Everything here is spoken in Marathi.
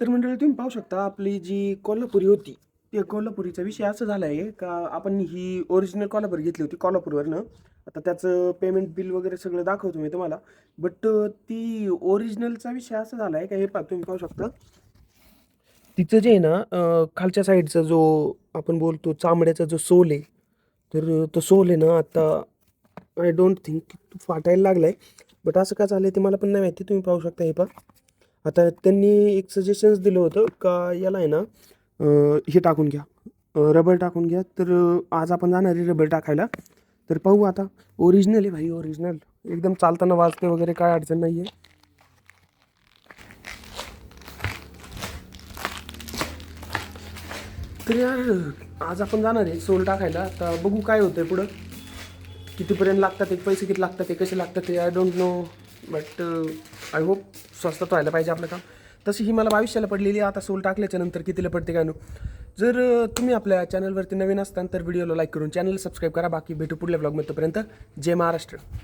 तर मंडळी तुम्ही पाहू शकता आपली जी कोल्हापुरी होती त्या कोल्हापुरीचा विषय असं झाला आहे का आपण ही ओरिजिनल कोल्हापुरी घेतली होती कोल्हापूरवरनं. आता त्याचं पेमेंट बिल वगैरे सगळं दाखवतो मी तुम्हाला. बट ती ओरिजिनलचा विषय असा झाला आहे का हे पा तुम्ही पाहू शकता. तिचं जे आहे ना खालच्या साईडचा जो आपण बोलतो चामड्याचा जो सोल आहे तर तो सोल आहे ना आता आय डोंट थिंक फाटायला लागला आहे बट असं का झालं ते मला पण नाही माहिती तुम्ही पाहू शकता हे पा. आता त्यांनी एक सजेशन्स दिलं होतं का याला आहे ना हे टाकून घ्या. रबर टाकून घ्या. तर आज आपण जाणार आहे रबर टाकायला. तर पाहू आता. ओरिजिनल आहे भाई ओरिजिनल एकदम चालताना वाजते वगैरे काय अडचण नाही आहे तर यार आज आपण जाणार आहे सोल टाकायला. आता बघू काय होतं आहे पुढं. कितीपर्यंत लागतात ते पैसे किती लागतात ते कसे लागतात ते I don't know but I hope स्वस्तात व्हायला पाहिजे आपलं काम. तशी ही मला बावीसशेला पडलेली आता सोल टाकल्याच्या नंतर कितीला पडते काय नो? जर uh, तुम्ही आपल्या चॅनलवरती नवीन असताना तर व्हिडिओला लाईक करून चॅनल सबस्क्राईब करा. बाकी भेटू पुढल्या ब्लॉगमध्ये तोपर्यंत जय महाराष्ट्र.